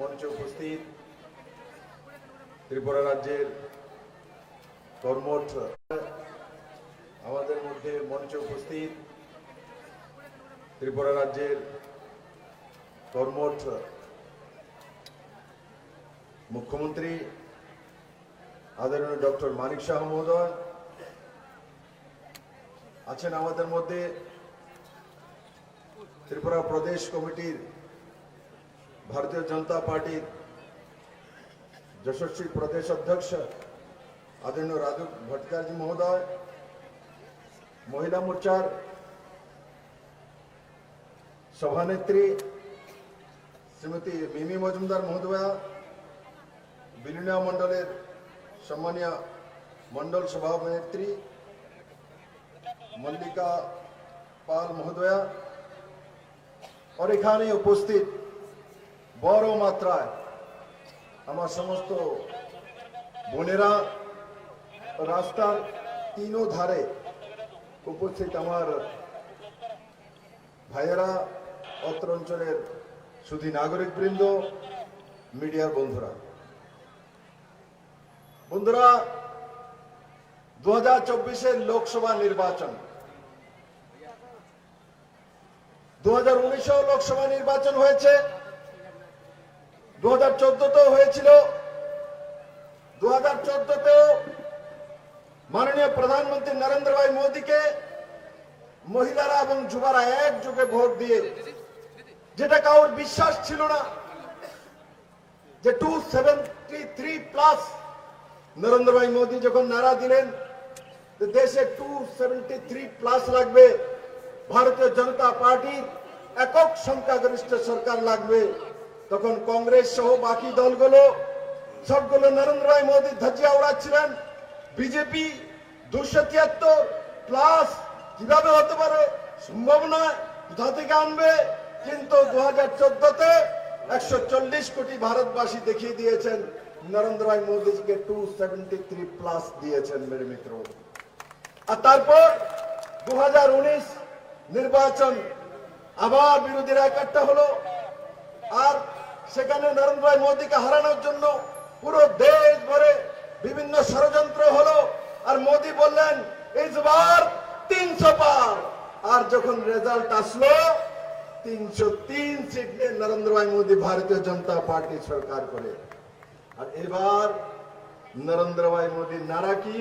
মঞ্চে উপস্থিত ত্রিপুরা রাজ্যের কর্মঠ আমাদের মধ্যে মঞ্চে উপস্থিত ত্রিপুরা রাজ্যের কর্মঠ মুখ্যমন্ত্রী আদরণীয় ডক্টর মানিক শাহ মহোদয় আছেন আমাদের মধ্যে ত্রিপুরা প্রদেশ কমিটির ভারতীয় জনতা পার্টির যশস্বী প্রদেশ অধ্যক্ষ আদরণীয় রাজু ভট্টাচার্য মহোদয় মহিলা মোর্চার সভানেত্রী শ্রীমতী মিমি মজুমদার মহোদয়া বিলিনিয়া মণ্ডলের সম্মানীয় মণ্ডল সভানেত্রী মল্লিকা পাল মহোদয়া আর এখানে উপস্থিত বড় মাত্রায় আমার সমস্ত বোনেরা রাস্তার তিনও ধারে উপস্থিত আমার ভাইয়েরা, অত্র অঞ্চলের শুধু নাগরিক বৃন্দ মিডিয়ার বন্ধুরা। বন্ধুরা দু হাজার চব্বিশের লোকসভা নির্বাচন। দু হাজার লোকসভা নির্বাচন হয়েছে। দু হাজার হয়েছিল। দু হাজার চোদ্দতেও মাননীয় প্রধানমন্ত্রী নরেন্দ্র ভাই মোদীকে মহিলারা এবং যুবারা একযোগে ভোট দিয়ে যেটা কারোর বিশ্বাস ছিল না, যে two seventy three plus Narendra bhai Modi যখন নারা দিলেন দেশে টু সেভেন্টি থ্রি প্লাস লাগবে, ভারতীয় জনতা পার্টির একক সংখ্যাগরিষ্ঠ সরকার লাগবে। তখন কংগ্রেস সহ বাকি দলগুলো সবগুলো নরেন্দ্র ভাই মোদীর ধাজিয়া উড়াচ্ছিলেন। বিজেপি দুশো তিয়াত্তর প্লাস কীভাবে হতে পারে সম্ভব নয়, কোথা থেকে আনবে? কিন্তু দু হাজার চোদ্দতে একশো চল্লিশ কোটি ভারতবাসী দেখিয়ে দিয়েছেন, নরেন্দ্র ভাই মোদীজিকে টু সেভেন্টি থ্রি প্লাস দিয়েছেন মেরে মিত্র। আর তারপর দু হাজার উনিশ নির্বাচন আবার বিরোধীরা একাট্টা হলো। আর সেখানে নরেন্দ্র ভাই মোদীকে হারানোর জন্য পুরো দেশ ভরে বিভিন্ন ষড়যন্ত্র হলো। আর মোদী বললেন এইবার তিনশো পার। আর যখন রেজাল্ট আসলো, তিনশো তিন সিট নিয়ে নরেন্দ্র ভাই মোদী ভারতীয় জনতা পার্টি সরকার করে। আর এবার নরেন্দ্র ভাই মোদী নারা কি?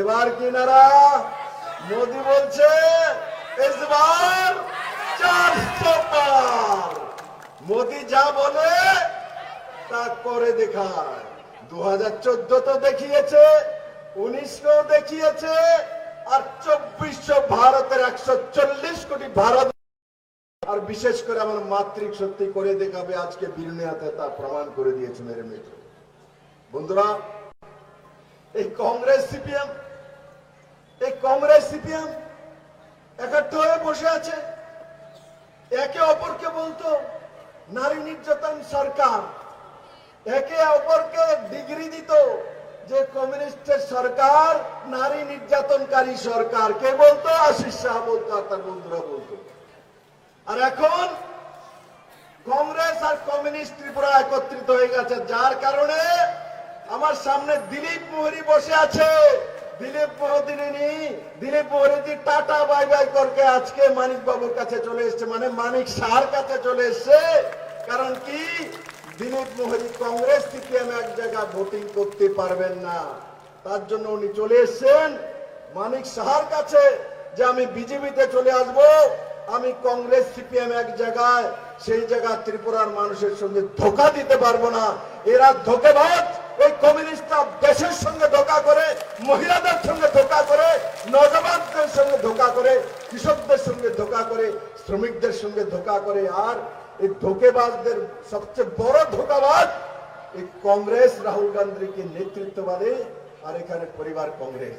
এবার কি নারা? মোদী বলছে এবার চারশো পার। মোদী যা বলে তা করে দেখায়। দু হাজার চোদ্দ তো দেখিয়েছে উনিশকেও দেখিয়েছে, আর চব্বিশশো ভারতের একশো চল্লিশ কোটি ভারত আর বিশেষ করে আমার মাতৃক সত্যি করে দেখাবে আজকে বিরুনিয়াতে তা প্রমাণ করে দিয়েছে মেরে মিত্র বন্ধুরা, এই কংগ্রেস সিপিএম, এই কংগ্রেস সিপিএম একাত্র হয়ে বসে আছে। একে অপরকে বলতো নারী নির্যাতন সরকার। একে অপরকে ডিগ্রি দিত যে কমিউনিস্টের সরকার, নারী নির্যাতনকারী সরকার। কে বলতো? আশিস শাহ বলতো, আর তার বন্ধুরা বলতো। আর এখন কংগ্রেস আর কমিউনিস্ট ত্রিপুরা একত্রিত হয়ে গেছে, যার কারণে আমার সামনে দিলীপ মোহরি বসে আছে। Dilip মোহদিনী Dilip Mohriji tata, bye bye করকে আজকে মানিক বাবুর কাছে চলে এসছে। মানে মানিক শাহর কাছে চলে এসছে। কারণ কি? দিলীপ মোহরি কংগ্রেস সিপিএম এক জায়গায় ভোটিং করতে পারবেন না। তার জন্য উনি চলে এসছেন মানিক শাহর কাছে যে আমি বিজেপিতে চলে আসব। আমি কংগ্রেস সিপিএম এক জায়গায়, সেই জায়গা ত্রিপুরার মানুষের সঙ্গে ধোকা দিতে পারব না। এরা ধোকেবাজ। ওই কমিউনিস্টরা দেশের সঙ্গে ধোকা করে, মহিলাদের সঙ্গে ধোকা করে, নজবানদের সঙ্গে ধোকা করে, কৃষকদের সঙ্গে ধোকা করে, শ্রমিকদের সঙ্গে ধোকা করে, আর এই ধোকেবাজদের সবচেয়ে বড় ধোকাবাজ এই কংগ্রেস রাহুল গান্ধীকে নেতৃত্ববাদে আর এখানে পরিবার কংগ্রেস।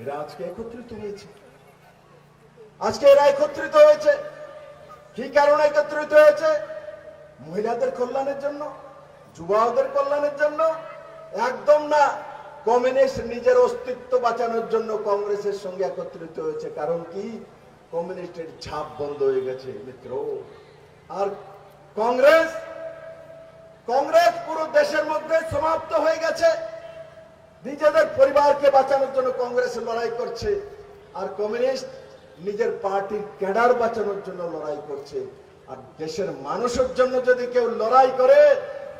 এরা আজকে একত্রিত হয়েছে। আজকে এরা একত্রিত হয়েছে। কি কারণে একত্রিত হয়েছে? মহিলাদের কল্যাণের জন্য, যুবাদের কল্যাণের জন্য একদম না, কমিউনিস্ট নিজের অস্তিত্ব বাঁচানোর জন্য কংগ্রেসের সঙ্গে একত্রিত হয়েছে। কারণ কি? কমিউনিস্টের ছাপ বন্ধ হয়ে গেছে, মিত্র। আর কংগ্রেস কংগ্রেস পুরো দেশের মধ্যে সমাপ্ত হয়ে গেছে। নিজেদের পরিবারকে বাঁচানোর জন্য কংগ্রেস লড়াই করছে। আর কমিউনিস্ট নিজের পার্টির ক্যাডার বাঁচানোর জন্য লড়াই করছে। আর দেশের মানুষের জন্য যদি কেউ লড়াই করে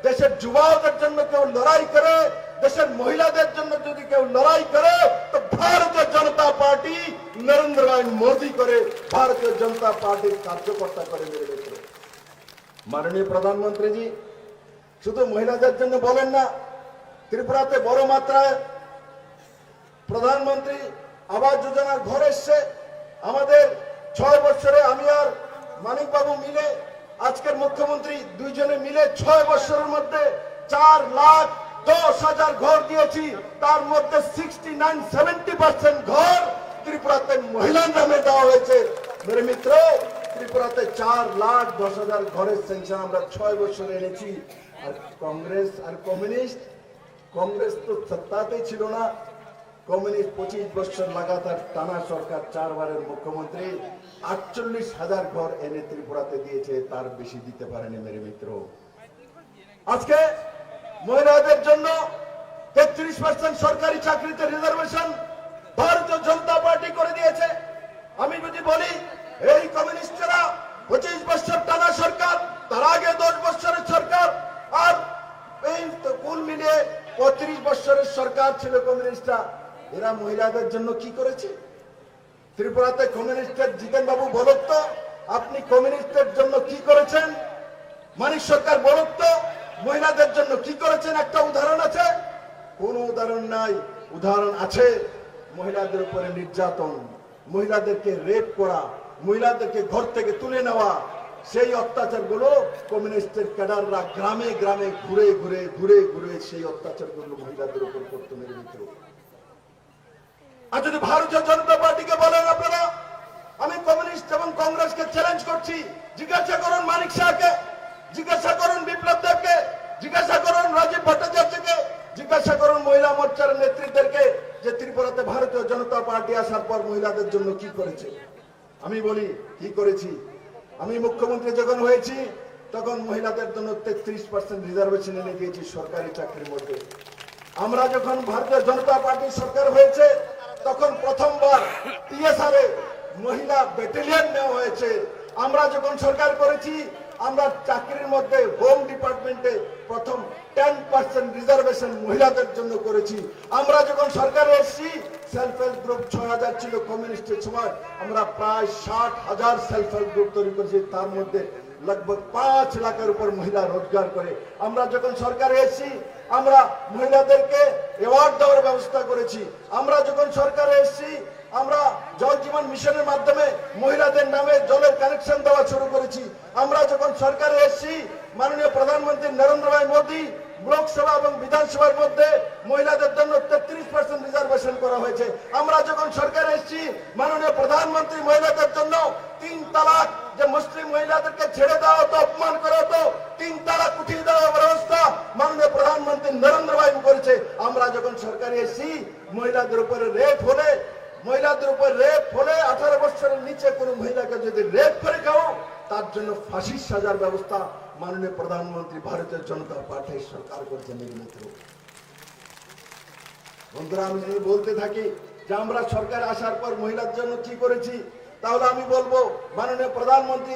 দেশের যুবকদের জন্য কেউ লড়াই করে, দেশের মহিলাদের জন্য যদি কেউ লড়াই করে, তো ভারতীয় জনতা পার্টি নরেন্দ্র ভাই মোদী করে ভারতীয় জনতা পার্টির কার্যকর্তা করে মেরে দিতে মাননীয় প্রধানমন্ত্রীজি, শুধু মহিলাদের জন্য বলেন না, ত্রিপুরাতে বড় মাত্রায় প্রধানমন্ত্রী আবাস যোজনার ঘর এসছে। আমাদের ছয় বছরে আমি আর মানিকবাবু মিলে আজকের মুখ্যমন্ত্রী দুইজনে মিলে ছয় বছরের মধ্যে চার লাখ দশ হাজার ঘর দিয়েছি। তার মধ্যে সিক্সটি নাইন সেভেন্টি পার্সেন্ট ঘর ত্রিপুরাতে মহিলার নামে দেওয়া হয়েছে। মেরে মিত্র, ত্রিপুরাতে চার লাখ দশ হাজার ঘরের সেংশন আমরা ছয় বছরে এনেছি। আর কংগ্রেস আর কমিউনিস্ট, কংগ্রেস তো সত্তাতেই ছিল না। কমিউনিস্ট পঁচিশ বছর লাগাতার টানা সরকার চারবারের মুখ্যমন্ত্রী। আটচল্লিশ হাজার ঘর এনে ত্রিপুরাতে দিয়েছে, তার বেশি দিতে পারেনি মেরে মিত্র। আজকে মহিলাদের জন্য তেত্রিশ পার্সেন্ট সরকারি চাকরিতে রিজার্ভেশন ভারতীয় জনতা পার্টি করে দিয়েছে। আমি যদি বলি, এই কমিউনিস্টরা পঁচিশ বছর টানা সরকার, তার আগে দশ বছরের সরকার, আর এই কুল মিলিয়ে পঁয়ত্রিশ বছরের সরকার ছিল কমিউনিস্টরা। এরা মহিলাদের জন্য কি করেছে? ত্রিপুরাতে কমিউনিস্টের জিতেন বাবু বলত আপনি কমিউনিস্টের জন্য কি করেছেন? মানিক সরকার বলত মহিলাদের জন্য কি করেছেন? একটা উদাহরণ আছে। কোন উদাহরণ নাই। উদাহরণ আছে মহিলাদের উপরে নির্যাতন, মহিলাদেরকে রেপ করা, মহিলাদেরকে ঘর থেকে তুলে নেওয়া। সেই অত্যাচারগুলো কমিউনিস্টের ক্যাডাররা গ্রামে গ্রামে ঘুরে ঘুরে ঘুরে ঘুরে সেই অত্যাচারগুলো মহিলাদের উপর করতে মেরে দিত। আর যদি ভারতীয় জনতা পার্টিকে বলেন আপনারা, আমি কমিউনিস্ট এবং কংগ্রেসকে চ্যালেঞ্জ করছি, জিজ্ঞাসা করুন মানিক শাহকে, জিজ্ঞাসা করুন বিপ্লব দেবকে, জিজ্ঞাসা করুন রাজীব ভট্টাচার্যকে, জিজ্ঞাসা করুন মহিলা মোর্চার নেতৃত্বদেরকে যে ত্রিপুরাতে ভারতীয় জনতা পার্টি আসার পর মহিলাদের জন্য কি করেছে। আমি বলি, কি করেছি? আমি মুখ্যমন্ত্রী যখন হয়েছি, তখন মহিলাদের জন্য তেত্রিশ পার্সেন্ট রিজার্ভেশন এনে দিয়েছি সরকারি চাকরির মধ্যে। আমরা যখন ভারতীয় জনতা পার্টির সরকার হয়েছে তখন প্রথমবার টিএসআর এ মহিলা ব্যাটালিয়ন নেওয়া হয়েছে। আমরা যখন সরকার করেছি, আমরা চাকরির মধ্যে হোম ডিপার্টমেন্টে প্রথম টেন পার্সেন্ট রিজার্ভেশন মহিলাদের জন্য করেছি। আমরা যখন সরকারে এসেছি সেলফ হেল্প গ্রুপ ছয় হাজার ছিল কমিউনিস্টের সময়। আমরা প্রায় ষাট হাজার সেলফ হেল্প গ্রুপ তৈরি করেছি, তার মধ্যে লগভগ পাঁচ লাখের উপর মহিলা রোজগার করে আমরা যখন সরকারে এসেছি আমরা মহিলাদেরকে অ্যাওয়ার্ড দেওয়ার ব্যবস্থা করেছি আমরা যখন সরকারে এসেছি আমরা জল জীবন মিশনের মাধ্যমে মহিলাদের নামে জলের কানেকশন দেওয়া শুরু করেছি আমরা যখন সরকারে এসেছি, মাননীয় প্রধানমন্ত্রী নরেন্দ্র ভাই মোদী লোকসভা এবং বিধানসভার মধ্যে মহিলাদের জন্য তেত্রিশ পার্সেন্ট রিজার্ভেশন করা হয়েছে। আমরা যখন সরকারে এসেছি, মাননীয় প্রধানমন্ত্রী মহিলাদের জন্য তিন তালাক, যে মুসলিম মহিলাদেরকে ছেড়ে দেওয়া হতো, অপমান করা হতো, তিন তালাক উঠিয়ে দেওয়ার ব্যবস্থা মাননীয় প্রধানমন্ত্রী নরেন্দ্র ভাই করেছে। আমরা যখন সরকারে এসেছি, মহিলাদের উপরে রেপ হলে, মহিলাদের উপর রেপ হলে আঠারো বছরের নিচে কোনো মহিলাকে যদি রেপ করে খাও, তার জন্য ফাঁসির সাজার ব্যবস্থা মাননীয় প্রধানমন্ত্রী ভারতীয় জনতা পার্টির সরকার করছে মেরে মিত্র বন্ধুরা আমি যদি বলতে থাকি যে আমরা সরকার আসার পর মহিলার জন্য কি করেছি তাহলে আমি বলব মাননীয় প্রধানমন্ত্রী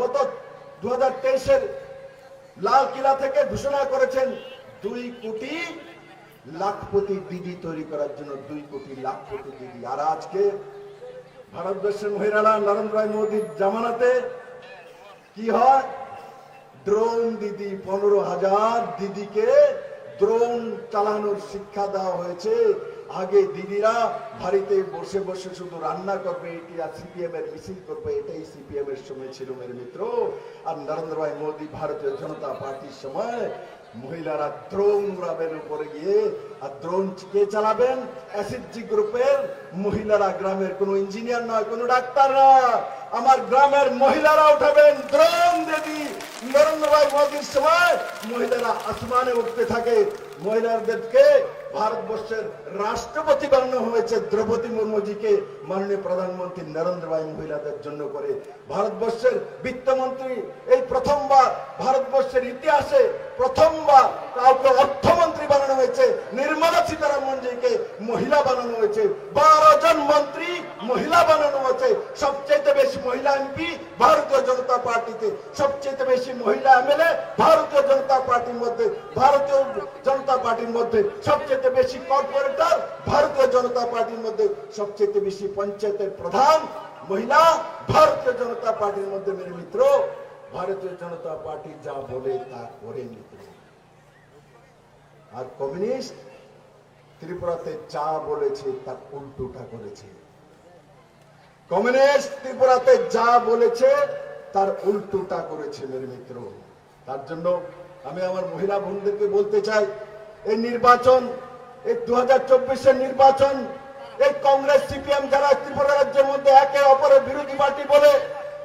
গত দু হাজার লাল কিলা থেকে ঘোষণা করেছেন দুই কোটি লাখপতি দিদি তৈরি করার জন্য দুই কোটি লাখপতি দিদি আর আজকে ভারতবর্ষের মহিলারা নরেন্দ্র মোদীর জামানাতে কি হয় ড্রোন দিদি পনেরো হাজার দিদিকে ড্রোন চালানোর শিক্ষা দেওয়া হয়েছে। আগে দিদিরা বাড়িতে বসে বসে শুধু রান্না করবে, এটি আর সিপিএম এর মিছিল করবে, এটাই সিপিএম এর সময় ছিল মেরে মিত্র। আর নরেন্দ্র ভাই মোদী, ভারতীয় জনতা পার্টির সময় মহিলারা দ্রোণ উড়াবেন উপরে গিয়ে, আর দ্রোণ কে চালাবেন? এসএসজি গ্রুপের মহিলারা, গ্রামের কোনো ইঞ্জিনিয়ার নয়, কোনো ডাক্তার না আমার গ্রামের মহিলারা উঠাবেন দ্রোণ দেবী। নরেন্দ্রভাই নরেন্দ্র মোদীর সময় মহিলারা আসমানে উঠতে থাকে। মহিলাদেরকে ভারতবর্ষের রাষ্ট্রপতি বানানো হয়েছে দ্রৌপদী মুর্মুজিকে। মাননীয় প্রধানমন্ত্রী নরেন্দ্র ভাই মহিলাদের জন্য করে ভারতবর্ষের বিত্তমন্ত্রী এই প্রথমবার ভারতবর্ষের ইতিহাসে প্রথমবার কাউকে অর্থমন্ত্রী বানানো হয়েছে নির্মলা সীতারামনজিকে মহিলা বানানো হয়েছে, বারো জন মন্ত্রী মহিলা বানানো হয়েছে। সবচেয়ে বেশি মহিলা এমপি ভারতীয় জনতা পার্টিতে সবচেয়ে বেশি মহিলা এমএলএ ভারতীয় জনতা পার্টির মধ্যে, ভারতীয় জনতা পার্টির মধ্যে সবচেয়ে বেশি কর্পোরেটর ভারতীয় জনতা পার্টির মধ্যে সবচেয়ে বেশি পঞ্চায়েতের প্রধান মহিলা ভারতীয় জনতা পার্টির মধ্যে মেরে মিত্র। ভারতীয় জনতা পার্টি যা বলে তা করে মিত্র। আর কমিউনিস্ট ত্রিপুরাতে যা বলেছে তার উল্টোটা করেছে। কমিউনিস্ট ত্রিপুরাতে যা বলেছে তার উল্টোটা করেছে মেরে মিত্র। তার জন্য আমি আমার মহিলা বোনদেরকে বলতে চাই, এই নির্বাচন, এই দু হাজার নির্বাচন এই কংগ্রেস, সিপিএম যারা ত্রিপুরা রাজ্যের মধ্যে একে অপরের বিরোধী পার্টি বলে,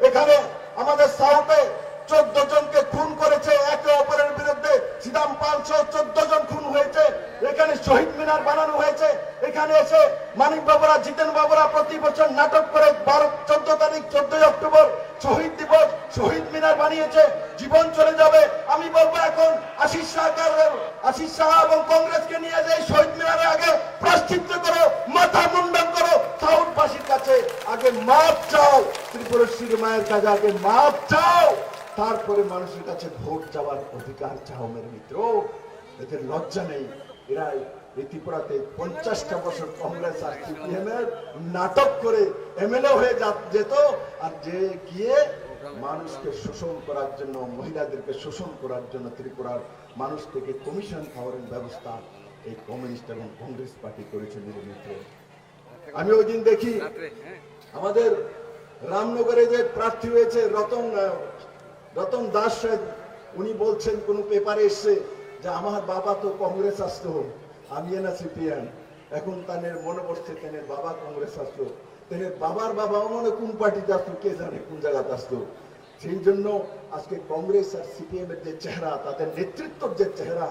এখানে আমাদের সাউথে চোদ্দ জনকে খুন করেছে একে অপরের বিরুদ্ধে সিদাম পাল সহ চোদ্দ জন খুন হয়েছে এখানে শহীদ মিনার বানানো হয়েছে এখানে এসে মানিক বাবুরা জিতেন বাবুরা প্রতি বছর নাটক করে বারো চোদ্দ তারিখ চোদ্দই অক্টোবর শহীদ দিবস শহীদ মিনার বানিয়েছে জীবন চলে যাবে আমি বলব এখন আশিস সরকারের আশিস সাহা এবং কংগ্রেসকে নিয়ে যে শহীদ মিনারের আগে প্রাশ্চিত্য করো মাথা মুন্ডন করো সাউথবাসীর কাছে আগে মাপ চাও কাছে আগে মাপ চাও তারপরে মানুষের কাছে ভোট যাওয়ার অধিকার চাও মেরে মিত্র। এদের লজ্জা নেই। এরা ত্রিপুরাতে পঞ্চাশটা বছর কংগ্রেস আর সিপিএম এর নাটক করে এমএলএ হয়ে যেত আর যে গিয়ে মানুষকে শোষণ করার জন্য মহিলাদেরকে শোষণ করার জন্য ত্রিপুরার মানুষ থেকে কমিশন খাওয়ার ব্যবস্থা এই কমিউনিস্ট এবং কংগ্রেস পার্টি করেছে মেরে মিত্র। আমি ওই দিন দেখি আমাদের রামনগরে যে প্রার্থী হয়েছে রতন রতন দাস উনি বলছেন, কোন পেপারে এসছে যে আমার বাবা তো কংগ্রেস আসতো আমি না সিপিএম। এখন তাদের মনে পড়ছে তেনের বাবা কংগ্রেস আসতো তেনের বাবার বাবাও মনে কোন পার্টিতে আসতো, কে জানে কোন জায়গাতে আসতো। সেই জন্য আজকে কংগ্রেস আর সিপিএম এর যে চেহারা, তাদের নেতৃত্বর যে চেহারা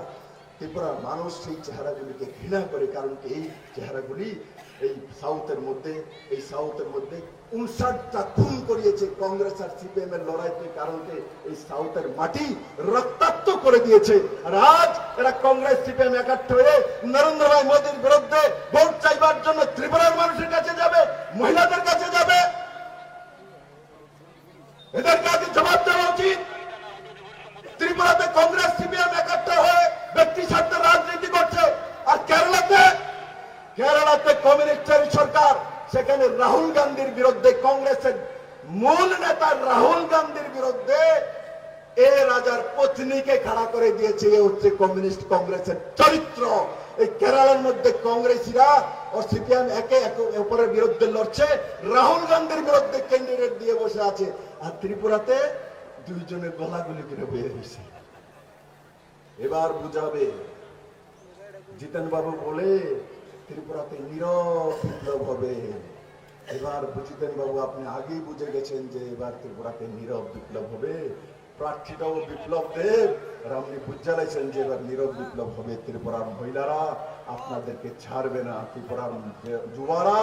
ত্রিপুরার মানুষ সেই চেহারাগুলিকে ঘৃণা করে, কারণ এই চেহারাগুলি এই সাউথের মধ্যে, এই সাউথের মধ্যে উনষাটটা খুন করিয়েছে কংগ্রেস আর সিপিএম এর লড়াইতে কারণকে এই সাউথের মাটি রক্তাক্ত করে দিয়েছে। আর আজ এরা কংগ্রেস, সিপিএম একাত্র হয়ে নরেন্দ্র ভাই মোদীর বিরুদ্ধে ভোট চাইবার জন্য ত্রিপুরার মানুষের কাছে যাবে, মহিলাদের কাছে যাবে। এদেরকে আগে জবাব দেওয়া উচিত। ত্রিপুরাতে কংগ্রেস, সিপিএম একাত্র হয়ে ব্যক্তি স্বার্থে রাজনীতি করছে। আর কেরালাতে কেরালাতে কমিউনিস্টের সরকার সেখানে রাহুল গান্ধীর বিরুদ্ধে কংগ্রেসের মূল নেতা রাহুল গান্ধীর বিরুদ্ধে এ রাজার পত্নীকে খাড়া করে দিয়েছে। এ হচ্ছে কমিউনিস্ট কংগ্রেসের চরিত্র। এই কেরালার মধ্যে কংগ্রেসীরা ও সিপিএম একে অপরের বিরুদ্ধে লড়ছে। রাহুল গান্ধীর বিরুদ্ধে ক্যান্ডিডেট দিয়ে বসে আছে। আর ত্রিপুরাতে গলাগুলি করে হয়েছে এবার বুঝাবে জিতেন বাবু বলে ত্রিপুরাতে নীরব বিপ্লব হবে এবার জিতেন বাবু আপনি আগেই বুঝে গেছেন যে এবার ত্রিপুরাতে নীরব বিপ্লব হবে প্রার্থীটাও বিপ্লব দেব। আর আপনি বুঝে যে এবার নীরব বিপ্লব হবে ত্রিপুরার মহিলারা আপনাদেরকে ছাড়বে না, ত্রিপুরার যুবারা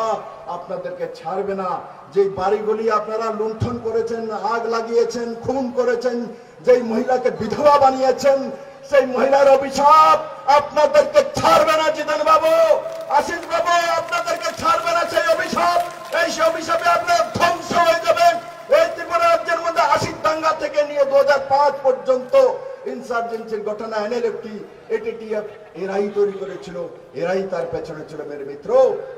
আপনাদেরকে ছাড়বে না। যে বাড়িগুলি আপনারা লুণ্ঠন করেছেন, আগ লাগিয়েছেন, খুন করেছেন, যেই মহিলাকে বিধবা বানিয়েছেন সেই মহিলার অভিশাপ আপনাদেরকে ছাড়বে না জিতেন বাবু, আশিস বাবু, আপনাদেরকে ছাড়বে না সেই অভিশাপ। এই সে অভিশাপে আপনার ধ্বংস হয়ে যাবেন। এই ত্রিপুরা রাজ্যের মধ্যে আশির দাঙ্গা থেকে নিয়ে দু হাজার পাঁচ পর্যন্ত ইনসার্জেন্সির ঘটনা এনএলএফটি এটিটিএফ এরাই তৈরি করেছিল, এরাই তার পেছনে ছিল মেরে মিত্র।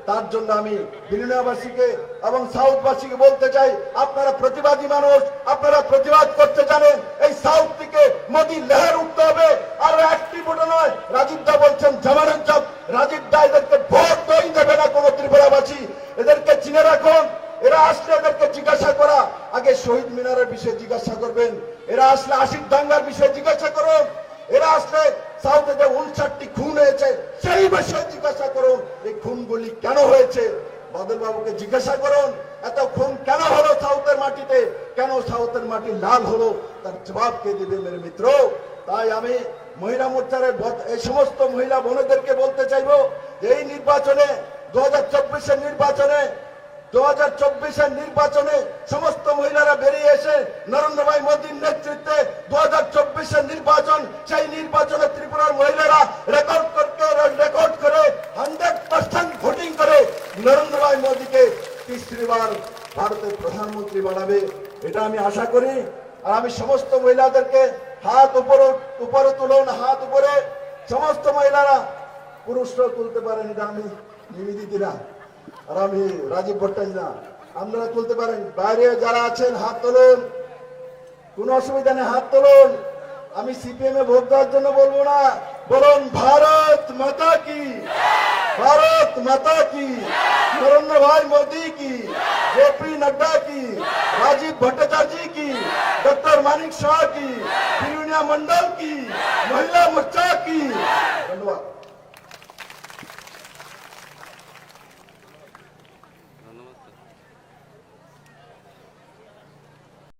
তার জন্য আমি বিলিনিয়াবাসীকে এবং সাউথবাসীকে বলতে চাই, আপনারা প্রতিবাদী মানুষ, আপনারা প্রতিবাদ করতে জানেন, এই সাউথ থেকে মোদী লেহার উঠতে হবে। আর একটি ভোটে নয়, রাজীব দা বলছেন জামানত জব রাজীব দা এদেরকে ভোট দই দেবে না কোনো ত্রিপুরাবাসী, এদেরকে চিনে রাখুন। এরা আসলে এদেরকে জিজ্ঞাসা করা। আগে শহীদ মিনারের বিষয়ে জিজ্ঞাসা করবেন। এরা আসলে আশিক দাঙ্গার বিষয়ে জিজ্ঞাসা করুন। এরা আসলে সাউথে উনষাটটি খুন হয়েছে, সেই বিষয়ে জিজ্ঞাসা করুন। এই খুনগুলি কেন হয়েছে? বাদল বাবুকে জিজ্ঞাসা করুন, এত খুন কেন হলো সাউথের মাটিতে? কেন সাউথের মাটি লাল হলো? তার জবাব কে দিবে মেরে মিত্র? তাই আমি মহিলা মোর্চার এই সমস্ত মহিলা বোনদেরকে বলতে চাইব এই নির্বাচনে, দু হাজার নির্বাচনে দু চব্বিশের নির্বাচনে সমস্ত মহিলারা বেরিয়ে এসে নরেন্দ্র ভাই মোদীর নেতৃত্বে দু হাজার চব্বিশের নির্বাচন, সেই নির্বাচনে ত্রিপুরার মহিলারা রেকর্ড করতে রেকর্ড করে হান্ড্রেড পার্সেন্ট ভোটিং করে নরেন্দ্র ভাই মোদীকে তৃতীয়বার ভারতের প্রধানমন্ত্রী বানাবে। এটা আমি আশা করি। আর আমি সমস্ত মহিলাদেরকে হাত উপরে উপরে তুলুন, হাত উপরে। সমস্ত মহিলারা পুরুষরাও তুলতে পারেন এটা আমি নিবেদিতা আর আমি রাজীব ভট্টাচার্য। না আপনারা তুলতে পারেন, বাইরে যারা আছেন, হাত তোলুন। কোনো অসুবিধা নেই, হাত তোলুন। আমি সিপিএম এ ভোট দেওয়ার জন্য বলব না। বলুন, ভারত মাতা কি? ভারত মাতা কি? নরেন্দ্র ভাই মোদি কি? জেপি নড্ডা কি? রাজীব ভট্টাচার্য কি? ডক্টর মানিক শাহ কি? মন্ডল কি? মহিলা মোর্চা কি? ধন্যবাদ।